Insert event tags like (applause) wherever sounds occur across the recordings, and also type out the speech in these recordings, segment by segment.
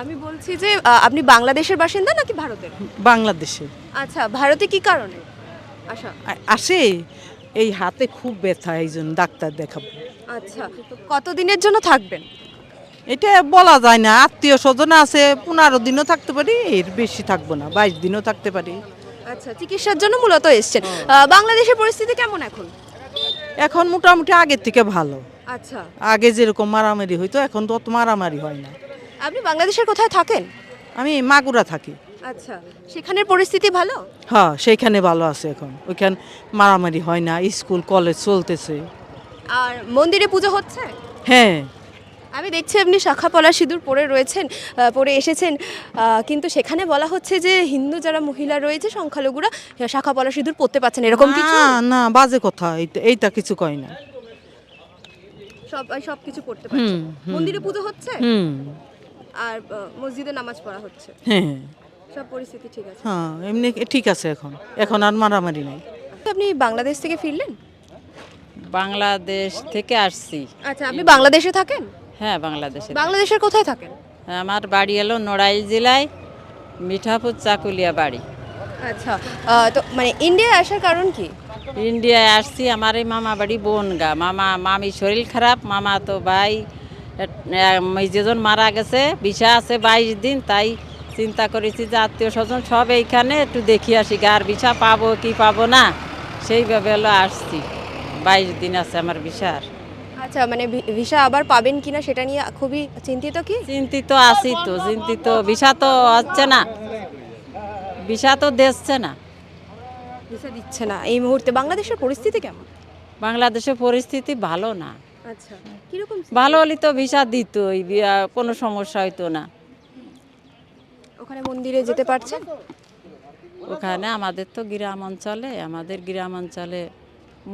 আমি বলছি যে আপনি বাংলাদেশের বাসিন্দা নাকি ভারতের? বাংলাদেশে। আচ্ছা ভারতে কি কারণে? আচ্ছা আসে। এই হাতে খুব ব্যথা এই জন্য ডাক্তার দেখাবো। আচ্ছা কতদিনের জন্য থাকবেন? এটা বলা যায় না। আত্মীয় স্বজন আছে পনেরো দিনও থাকতে পারি এর বেশি থাকব না বাইশ দিনও থাকতে পারি। আচ্ছা চিকিৎসার জন্য মূলত এসছেন। বাংলাদেশের পরিস্থিতি কেমন এখন? এখন মোটামুটি আগের থেকে ভালো। আচ্ছা। আগে যেরকম মারামারি হইতো এখন তো অত মারামারি হয় না। আপনি বাংলাদেশের কোথায় থাকেন? আমি মাগুরা থাকি। আচ্ছা সেখানের পরিস্থিতি ভালো? হ্যাঁ সেইখানে ভালো আছে এখন। ওইখান মারামারি হয় না স্কুল কলেজ চলতেছে। আর মন্দিরে পুজো হচ্ছে? হ্যাঁ। আমি দেখছি আপনি শাখা পলা সিঁদুর পরে রয়েছেন পরে এসেছেন কিন্তু সেখানে বলা হচ্ছে যে হিন্দু যারা মহিলা রয়েছে সংখ্যালঘুরা শাখা পলা সিঁদুর পরতে পারছেন এরকম কিছু? না বাজে কথা। এইটা- কিছু কয় না। সব সব কিছু করতে পারছেন হুম, মন্দিরে পুজো হচ্ছে? হুম। আর মসজিদে নামাজ পড়া হচ্ছে। হ্যাঁ। সব পরিস্থিতি ঠিক আছে? হ্যাঁ এমনি ঠিক আছে এখন। এখন আর মারামারি নাই। আপনি বাংলাদেশ থেকে ফিরলেন? বাংলাদেশ থেকে আসছি। আচ্ছা আপনি বাংলাদেশে থাকেন? হ্যাঁ বাংলাদেশে বাংলাদেশের কোথায় থাকেন? আমার বাড়ি এলো নড়াইল জেলায় মিঠাপুর চাকুলিয়া বাড়ি। আচ্ছা তো মানে ইন্ডিয়ায় আসার কারণ কি? ইন্ডিয়ায় আসছি আমার এই মামা বাড়ি বনগা। মামা মামি শরীর খারাপ মামা তো ভাই যেজন মারা গেছে বিষা আছে বাইশ দিন তাই চিন্তা করেছি যে আত্মীয় স্বজন সব এইখানে একটু দেখি আসি গার বিষা পাবো কি পাবো না সেইভাবে হলো আসছি। বাইশ দিন আছে আমার বিষার। আচ্ছা মানে ভিসা আবার পাবেন কিনা সেটা নিয়ে খুবই চিন্তিত কি? চিন্তিত আছি তো চিন্তিত। বিষা তো হচ্ছে না। বিষা তো দেখছে না। ভিসা দিচ্ছে না। এই মুহূর্তে বাংলাদেশের পরিস্থিতি কেমন? বাংলাদেশের পরিস্থিতি ভালো না। আচ্ছা। কীরকম ভালো হলে তো ভিসা দিত কোনো সমস্যা হইতো না। ওখানে মন্দিরে যেতে পারছেন? ওখানে আমাদের তো গ্রাম অঞ্চলে আমাদের গ্রাম অঞ্চলে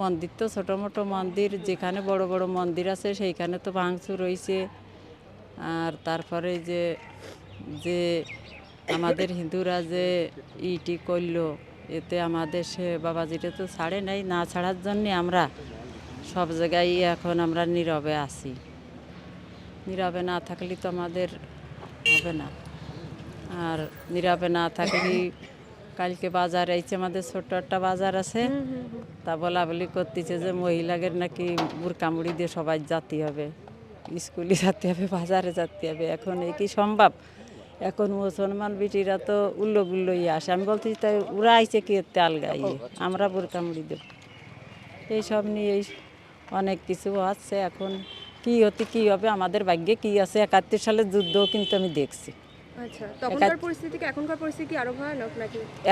মন্দির তো ছোটো মোটো মন্দির যেখানে বড় বড় মন্দির আছে সেইখানে তো ভাঙচুর রয়েছে আর তারপরে যে যে আমাদের হিন্দুরা যে ইটি করল এতে আমাদের সে বাবাজিটা তো ছাড়ে নাই না ছাড়ার জন্যে আমরা সব জায়গায় এখন আমরা নীরবে আছি। নীরবে না থাকলে তো আমাদের হবে না। আর নীরবে না থাকলে কালকে বাজার আইছে আমাদের ছোট্ট একটা বাজার আছে তা বলা বলি করতেছে যে মহিলাদের নাকি বুড়কামুড়ি দিয়ে সবাই যাতে হবে। স্কুলে যাতে হবে বাজারে যাতে হবে। এখন এই কি সম্ভব? এখন মুসলমান বিটিরা তো উল্লো গুল্লোই আসে। আমি বলতেছি তাই ওরা আইছে কি তেল গাইয়ে? আমরা বুড়কামুড়ি দেব। এইসব নিয়ে এই অনেক কিছু আছে এখন। কি হতে কি হবে আমাদের ভাগ্যে কি আছে? একাত্তর সালের যুদ্ধ কিন্তু আমি দেখছি। আচ্ছা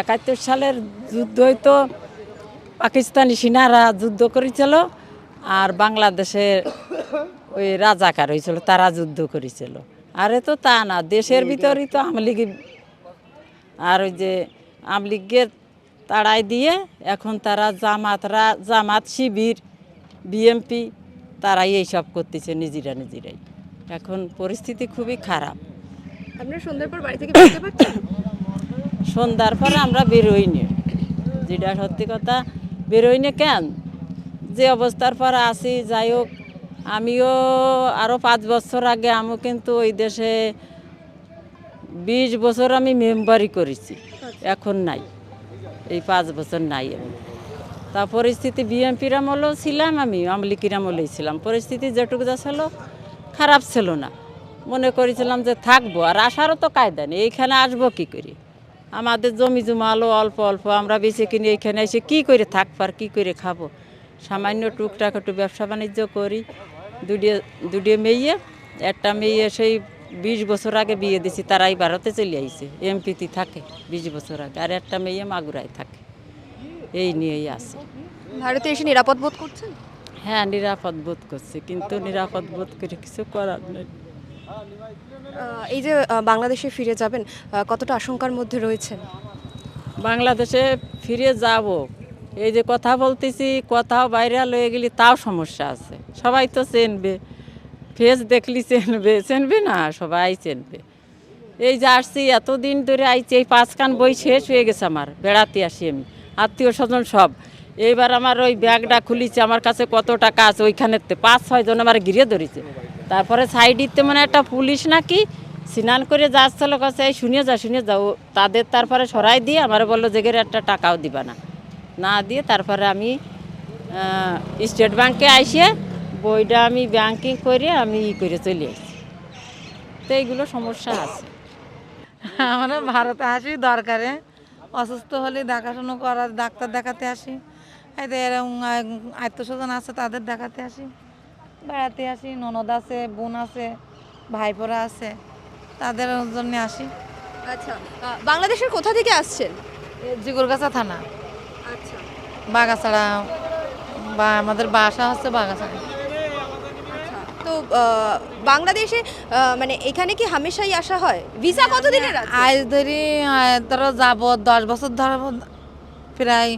একাত্তর সালের যুদ্ধ হয়তো পাকিস্তানি সেনারা যুদ্ধ করেছিল আর বাংলাদেশের ওই রাজাকার হয়েছিল তারা যুদ্ধ করেছিল। আরে তো তা না দেশের ভিতরেই তো আমলিগ আর ওই যে আমলিগের তাড়াই দিয়ে এখন তারা জামাতরা জামাত শিবির বিএমপি তারাই এইসব করতেছে নিজেরা নিজেরাই। এখন পরিস্থিতি খুবই খারাপ। আপনারা সন্ধ্যার পর বাড়ি থেকে বেরোতে পারছেন? সন্ধ্যার পরে আমরা বেরোইনি। যেটা সত্যি কথা বেরোইনি কেন? যে অবস্থার পর আসি যাই হোক আমিও আরও পাঁচ বছর আগে আমিও কিন্তু ওই দেশে বিশ বছর আমি মেম্বারি করেছি। এখন নাই। এই পাঁচ বছর নাই আমি তা পরিস্থিতি বিএমপির আমলেও ছিলাম আমি আমলিকির আমলেই ছিলাম। পরিস্থিতি যেটুকু যা ছিল, খারাপ ছিল না। মনে করেছিলাম যে থাকব, আর আসারও তো কায়দা নেই, এইখানে আসব কি করে? আমাদের জমি জমালো অল্প অল্প, আমরা বেশি কিনে এইখানে এসে কি করে থাকব আর কী করে খাব? সামান্য টুকটাক একটু ব্যবসা বাণিজ্য করি। দুটিয়ে দুটিয়ে মেয়ে, একটা মেয়ে সেই বিশ বছর আগে বিয়ে দিছি তারাই ভারতে চলে আইছে এমপিতে থাকে বিশ বছর আগে, আর একটা মেয়ে মাগুরায় থাকে। এই নিয়েই আছে। ভারতে এসে নিরাপদ বোধ করছেন? হ্যাঁ নিরাপদ বোধ করছে কিন্তু নিরাপদ বোধ করে কিছু করার নেই। এই যে বাংলাদেশে ফিরে যাবেন কতটা আশঙ্কার মধ্যে রয়েছেন? বাংলাদেশে ফিরে যাব। এই যে কথা বলতেছি কথাও বাইরে লয়ে গেলি তাও সমস্যা আছে। সবাই তো চেনবে ফেস দেখলি চেনবে চেনবে না সবাই চেনবে। এই যে আসছি এতদিন ধরে আইছি এই পাঁচখান বই শেষ হয়ে গেছে আমার বেড়াতে আসি আমি। আত্মীয় স্বজন সব। এইবার আমার ওই ব্যাগটা খুলিছে, আমার কাছে কত টাকা আছে ওইখানে পাঁচ ছয় জন আমার ঘিরে ধরেছে। তারপরে সাইডিতে মানে একটা পুলিশ নাকি স্নান করে যাচ্ছিল কাছে এই শুনে যা শুনে যাও। তাদের তারপরে সরাই দিয়ে আমার বলল যে একটা টাকাও দিবা না। না দিয়ে তারপরে আমি স্টেট ব্যাংকে আইসে বইটা আমি ব্যাংকিং করে আমি ই করে চলে আসি তো এইগুলো সমস্যা আছে। (laughs) আমরা ভারতে আসি, দরকারে। অসুস্থ হলে দেখাশুনো করার ডাক্তার দেখাতে আসি। এতে এরকম আত্মীয় স্বজন আছে তাদের দেখাতে আসি। বেড়াতে আসি ননদ আছে বোন আছে ভাইপোরা আছে তাদের জন্য আসি। আচ্ছা বাংলাদেশের কোথা থেকে আসছেন? জিগুরগাছা থানা। আচ্ছা। বাগাছাড়া বা আমাদের বাসা হচ্ছে বাগাছাড়া। তো বাংলাদেশে মানে এখানে কি হামেশাই আসা হয়? ভিসা কতদিনের আজ ধরি ধরো যাব দশ বছর ধরো, প্রায়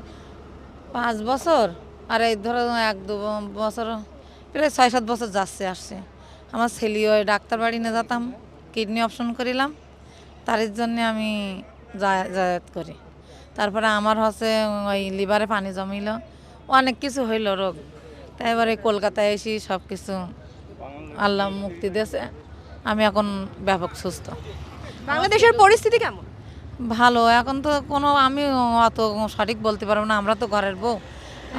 পাঁচ বছর, আর এই ধরো এক দু বছর, প্রায় ছয় সাত বছর যাচ্ছে, আসছে। আমার ছেলে ওই ডাক্তার বাড়ি নিয়ে যেতাম, কিডনি অপশন করিলাম তার জন্য আমি যাতায়াত করি। তারপরে আমার হচ্ছে ওই লিভারে পানি জমিল, অনেক কিছু হইল রোগ। তাই এবারে কলকাতায় এসে সব কিছু আল্লাহ মুক্তি দিয়েছে। আমি এখন ব্যাপক সুস্থ। বাংলাদেশের পরিস্থিতি কেমন? ভালো এখন তো কোনো আমি অত সঠিক বলতে পারব না আমরা তো ঘরের বউ।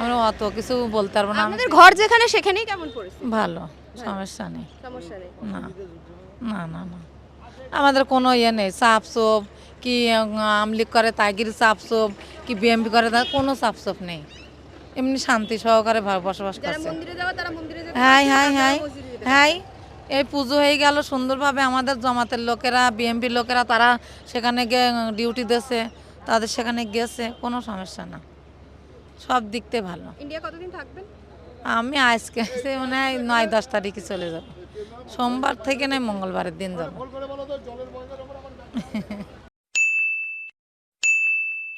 আমরা অত কিছু বলতে পারব না। আপনাদের ঘর যেখানে সেখানেই কেমন পরিস্থিতি? ভালো সমস্যা নেই। সমস্যা নেই। না না না না। আমাদের কোনো ইয়ে নেই চাপ চোপ কি আমলিক করে তাইগির চাপ চোপ কি বিএমপি করে তার কোনো চাপ চোপ নেই। এমনি শান্তি সহকারে বসবাস করছে। হ্যাঁ হ্যাঁ হ্যাঁ হ্যাঁ এই পুজো হয়ে গেল সুন্দরভাবে আমাদের জমাতের লোকেরা বিএমপি লোকেরা তারা সেখানে গিয়ে ডিউটি দিয়েছে তাদের সেখানে গেছে কোনো সমস্যা না। সব দিকতে ভালো। ইন্ডিয়া কতদিন থাকবেন? আমি আজকে মানে হয় নয় দশ তারিখে চলে যাব। সোমবার থেকে নয় মঙ্গলবারের দিন যাব। (laughs)